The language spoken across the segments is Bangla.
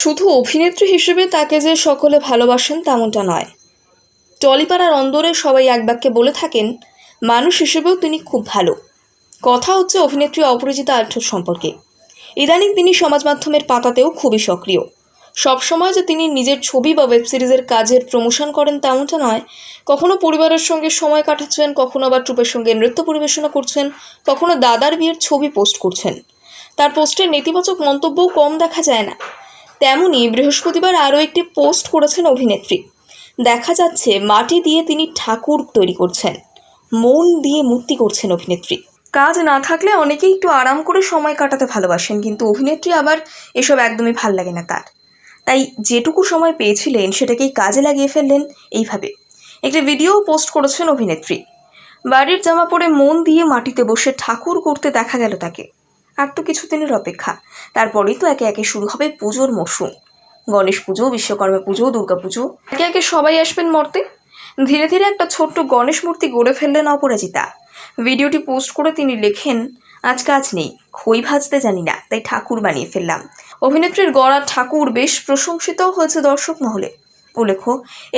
শুধু অভিনেত্রী হিসেবে তাকে যে সকলে ভালোবাসেন তেমনটা নয়। টলিপাড়ার অন্দরে সবাই এক বাক্যে বলে থাকেন, মানুষ হিসেবেও তিনি খুব ভালো। কথা হচ্ছে অভিনেত্রী অপরাজিতা আর্থর সম্পর্কে। ইদানিং তিনি সমাজ মাধ্যমের পাতাতেও খুবই সক্রিয়। সবসময় যে তিনি নিজের ছবি বা ওয়েব সিরিজের কাজের প্রমোশন করেন তেমনটা নয়। কখনো পরিবারের সঙ্গে সময় কাটাচ্ছেন, কখনো আবার ট্রুপের সঙ্গে নৃত্য পরিবেশনা করছেন, কখনো দাদার বিয়ের ছবি পোস্ট করছেন। তার পোস্টের নেতিবাচক মন্তব্যও কম দেখা যায় না। তেমনই বৃহস্পতিবার আরও একটি পোস্ট করেছেন অভিনেত্রী। দেখা যাচ্ছে মাটি দিয়ে তিনি ঠাকুর তৈরি করছেন, মন দিয়ে মূর্তি করছেন অভিনেত্রী। কাজ না থাকলে অনেকেই একটু আরাম করে সময় কাটাতে ভালোবাসেন, কিন্তু অভিনেত্রী আবার এসব একদমই ভালো লাগে না তার। তাই যেটুকু সময় পেয়েছিলেন সেটাকেই কাজে লাগিয়ে ফেললেন এইভাবে। একটি ভিডিও পোস্ট করেছেন অভিনেত্রী। বাড়ির জামা পরে মন দিয়ে মাটিতে বসে ঠাকুর করতে দেখা গেল তাকে। আর তো কিছুদিনের অপেক্ষা। তারপরেই তো একে একে শুরু হবে পুজোর মরশুম। গণেশ পুজো, বিশ্বকর্মা পুজো, দুর্গা পুজো, একে একে সবাই আসবেন মর্তে। ধীরে ধীরে একটা ছোট্ট গণেশ মূর্তি গড়ে ফেললেন অপরাজিতা। ভিডিওটি পোস্ট করে তিনি লেখেন, আজ কাজ নেই, খই ভাজতে জানি না, তাই ঠাকুর বানিয়ে ফেললাম। অভিনেত্রীর গড়া ঠাকুর বেশ প্রশংসিতও হয়েছে দর্শক মহলে। উল্লেখ্য,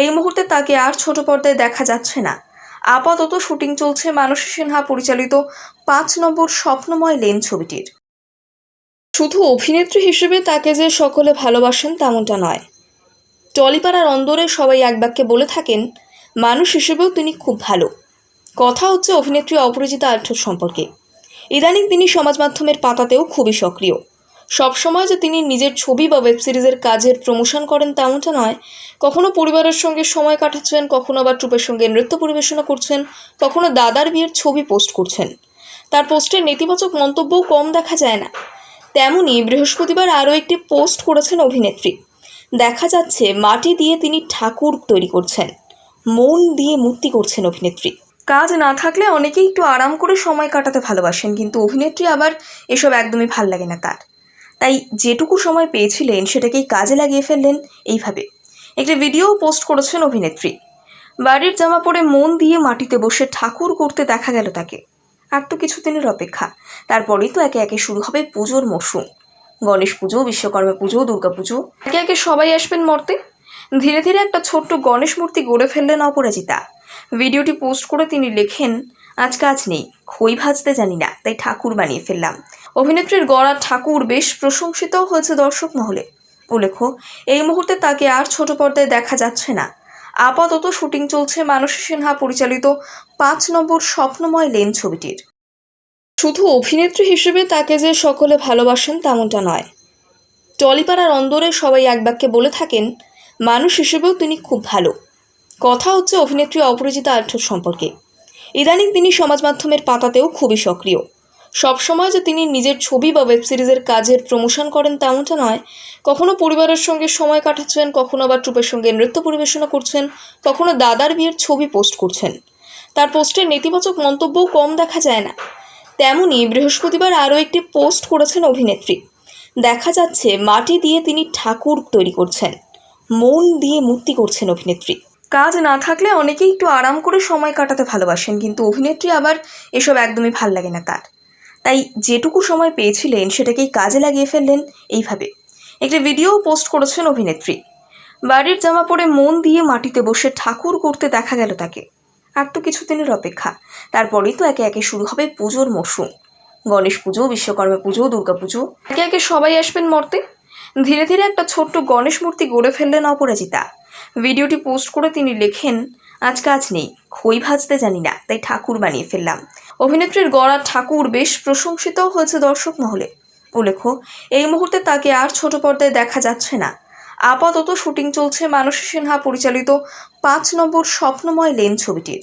এই মুহূর্তে তাকে আর ছোট পর্দায় দেখা যাচ্ছে না। আপাতত শুটিং চলছে মানসী সিনহা পরিচালিত পাঁচ নম্বর স্বপ্নময় লেন ছবিটির। শুধু অভিনেত্রী হিসেবে তাকে যে সকলে ভালোবাসেন তেমনটা নয়। টলিপাড়ার অন্দরে সবাই এক বাক্যে বলে থাকেন, মানুষ হিসেবেও তিনি খুব ভালো। কথা হচ্ছে অভিনেত্রী অপরাজিতা আর্থর সম্পর্কে। ইদানিং তিনি সমাজ মাধ্যমের পাতাতেও খুবই সক্রিয়। সবসময় যে তিনি নিজের ছবি বা ওয়েব সিরিজের কাজের প্রমোশন করেন তেমনটা নয়। কখনো পরিবারের সঙ্গে সময় কাটাচ্ছেন, কখনো আবার ট্রুপের সঙ্গে নৃত্য পরিবেশনা করছেন, কখনো দাদার বিয়ের ছবি পোস্ট করছেন। তার পোস্টে নেতিবাচক মন্তব্যও কম দেখা যায় না। তেমনই বৃহস্পতিবার আরও একটি পোস্ট করেছেন অভিনেত্রী। দেখা যাচ্ছে মাটি দিয়ে তিনি ঠাকুর তৈরি করছেন, মন দিয়ে মূর্তি করছেন অভিনেত্রী। কাজ না থাকলে অনেকেই একটু আরাম করে সময় কাটাতে ভালোবাসেন, কিন্তু অভিনেত্রী আবার এসব একদমই ভালো লাগে না তার। তাই যেটুকু সময় পেয়েছিলেন সেটাকেই কাজে লাগিয়ে ফেললেন এইভাবে। একটি ভিডিও পোস্ট করেছেন অভিনেত্রী। বাড়ির জামা পরে মন দিয়ে মাটিতে বসে ঠাকুর করতে দেখা গেল তাকে। আর তো কিছুদিনের অপেক্ষা। তারপরেই তো একে একে শুরু হবে পুজোর মরশুম। গণেশ পুজো, বিশ্বকর্মা পুজো, দুর্গা পুজো, একে একে সবাই আসবেন মর্তে। ধীরে ধীরে একটা ছোট্ট গণেশ মূর্তি গড়ে ফেললেন অপরাজিতা। ভিডিওটি পোস্ট করে তিনি লেখেন আজ কাজ নেই, খই ভাজতে জানি না, তাই ঠাকুর বানিয়ে ফেললাম। অভিনেত্রীর গড়া ঠাকুর বেশ প্রশংসিতও হয়েছে দর্শক মহলে। উল্লেখ্য, এই মুহূর্তে তাকে আর ছোট পর্দায় দেখা যাচ্ছে না। আপাতত শুটিং চলছে মানসী সিনহা পরিচালিত পাঁচ নম্বর স্বপ্নময় লেন ছবিটির। শুধু অভিনেত্রী হিসেবে তাকে যে সকলে ভালোবাসেন তেমনটা নয়। টলিপাড়ার অন্দরে সবাই এক বাক্যে বলে থাকেন, মানুষ হিসেবেও তিনি খুব ভালো। কথা হচ্ছে অভিনেত্রী অপরাজিতা আর্থর সম্পর্কে। ইদানিং তিনি সমাজ মাধ্যমের পাতাতেও খুবই সক্রিয়। সবসময় যে তিনি নিজের ছবি বা ওয়েব সিরিজের কাজের প্রমোশন করেন তেমনটা নয়। কখনো পরিবারের সঙ্গে সময় কাটাচ্ছেন, কখনো আবার ট্রুপের সঙ্গে নৃত্য পরিবেশনা করছেন, কখনো দাদার বিয়ের ছবি পোস্ট করছেন। তার পোস্টে নেতিবাচক মন্তব্যও কম দেখা যায় না। তেমনই বৃহস্পতিবার আরও একটি পোস্ট করেছেন অভিনেত্রী। দেখা যাচ্ছে মাটি দিয়ে তিনি ঠাকুর তৈরি করছেন, মন দিয়ে মূর্তি করছেন অভিনেত্রী। কাজ না থাকলে অনেকেই একটু আরাম করে সময় কাটাতে ভালোবাসেন, কিন্তু অভিনেত্রী আবার এসব একদমই ভালো লাগে না তার। তাই যেটুকু সময় পেয়েছিলেন সেটাকেই কাজে লাগিয়ে ফেললেন এইভাবে। একটি ভিডিও পোস্ট করেছেন অভিনেত্রী। বাড়ির জামা পরে মন দিয়ে মাটিতে বসে ঠাকুর করতে দেখা গেল তাকে। আর তো কিছুদিনের অপেক্ষা। তারপরেই তো একে একে শুরু হবে পুজোর মরশুম। গণেশ পুজো, বিশ্বকর্মা পুজো, দুর্গা পুজো, একে একে সবাই আসবেন মর্তে। ধীরে ধীরে একটা ছোট্ট গণেশ মূর্তি গড়ে ফেললেন অপরাজিতা। ভিডিওটি পোস্ট করে তিনি লেখেন আজ কাজ নেই, খই ভাজতে জানি না, তাই ঠাকুর বানিয়ে ফেললাম। অভিনেত্রীর গড়া ঠাকুর বেশ প্রশংসিতও হয়েছে দর্শক মহলে। উল্লেখ এই মুহূর্তে তাকে আর ছোট পর্দায় দেখা যাচ্ছে না। আপাতত শুটিং চলছে মানসী সিনহা পরিচালিত পাঁচ নম্বর স্বপ্নময় লেন ছবিটির।